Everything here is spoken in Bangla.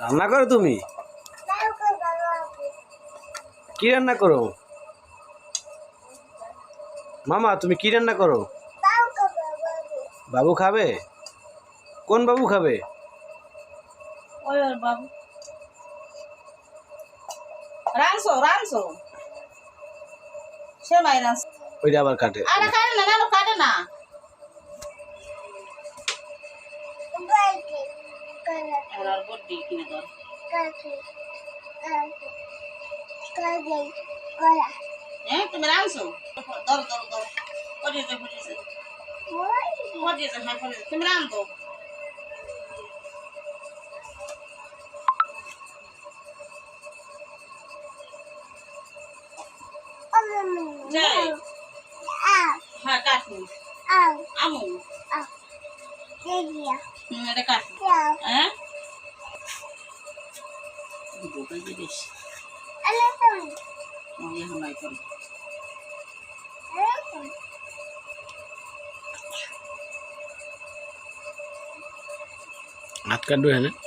রান্না করো তুমি? কি রান্না করো? মামা তুমি কি রান্না করো? বাবু খাবে? কোন বাবু খাবে? ওই বাবু। রানছো রানছো। সে মাই রানছো। ওইটা আবার কাটে। আরে কাটে না না কাটে না। এবার আর বড্ডি কিনে ধর হ্যাঁ তুমি রানছো ধর ধর ধর। পড়িয়েছে পড়িয়েছে পড়িয়েছে হ্যাঁ পড়িয়েছে তুমি রান্ধো যাই হ্যাঁ কাটুন। আমু এটা কাটুন হ্যাঁ দুটোই জিনিস আমি এখন নাই করি হাত কাটবে হ্যাঁ